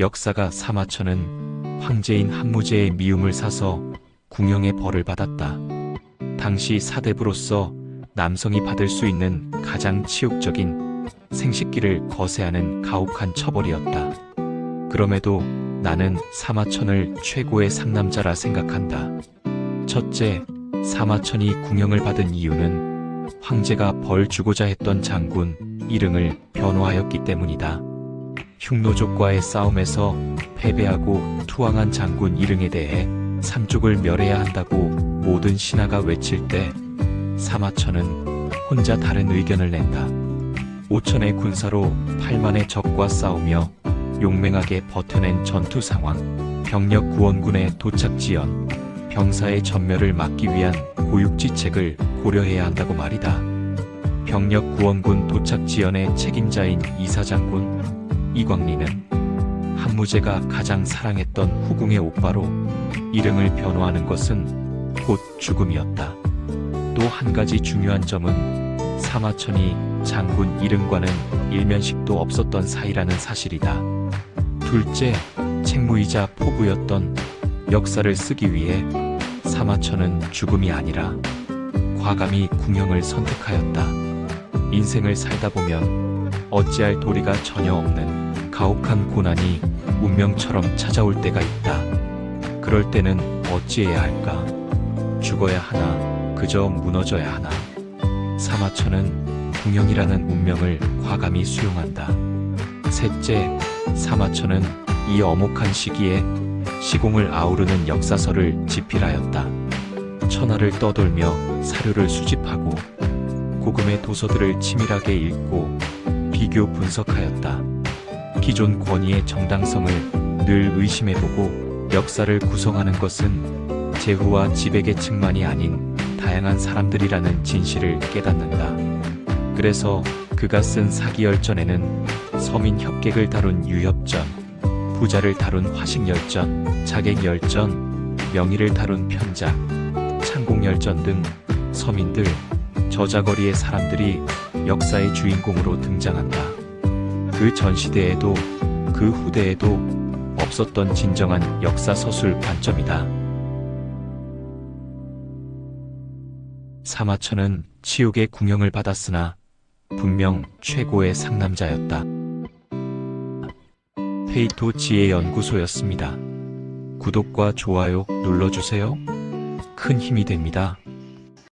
역사가 사마천은 황제인 한무제의 미움을 사서 궁영의 벌을 받았다. 당시 사대부로서 남성이 받을 수 있는 가장 치욕적인 생식기를 거세하는 가혹한 처벌이었다. 그럼에도 나는 사마천을 최고의 상남자라 생각한다. 첫째, 사마천이 궁영을 받은 이유는 황제가 벌 주고자 했던 장군 이릉을 변호하였기 때문이다. 흉노족과의 싸움에서 패배하고 투항한 장군 이릉에 대해 삼족을 멸해야 한다고 모든 신하가 외칠 때 사마천은 혼자 다른 의견을 낸다. 5천의 군사로 8만의 적과 싸우며 용맹하게 버텨낸 전투 상황, 병력 구원군의 도착 지연, 병사의 전멸을 막기 위한 고육지책을 고려해야 한다고 말이다. 병력 구원군 도착 지연의 책임자인 이사장군 이광리는 한무제가 가장 사랑했던 후궁의 오빠로 이릉을 변호하는 것은 곧 죽음이었다. 또 한 가지 중요한 점은 사마천이 장군 이릉과는 일면식도 없었던 사이라는 사실이다. 둘째, 책무이자 포부였던 역사를 쓰기 위해 사마천은 죽음이 아니라 과감히 궁형을 선택하였다. 인생을 살다 보면 어찌할 도리가 전혀 없는 가혹한 고난이 운명처럼 찾아올 때가 있다. 그럴 때는 어찌해야 할까? 죽어야 하나, 그저 무너져야 하나. 사마천은 궁형이라는 운명을 과감히 수용한다. 셋째, 사마천은 이 엄혹한 시기에 시공을 아우르는 역사서를 집필하였다. 천하를 떠돌며 사료를 수집하고 고금의 도서들을 치밀하게 읽고 비교 분석하였다. 기존 권위의 정당성을 늘 의심해보고 역사를 구성하는 것은 제후와 지배계층만이 아닌 다양한 사람들이라는 진실을 깨닫는다. 그래서 그가 쓴 사기열전에는 서민 협객을 다룬 유협전, 부자를 다룬 화식열전, 자객열전, 명의를 다룬 편작, 창공열전 등 서민들, 저자거리의 사람들이 역사의 주인공으로 등장한다. 그 전 시대에도 그 후대에도 없었던 진정한 역사 서술 관점이다. 사마천은 치욕의 궁형을 받았으나 분명 최고의 상남자였다. 페이토 지혜 연구소였습니다. 구독과 좋아요 눌러주세요. 큰 힘이 됩니다.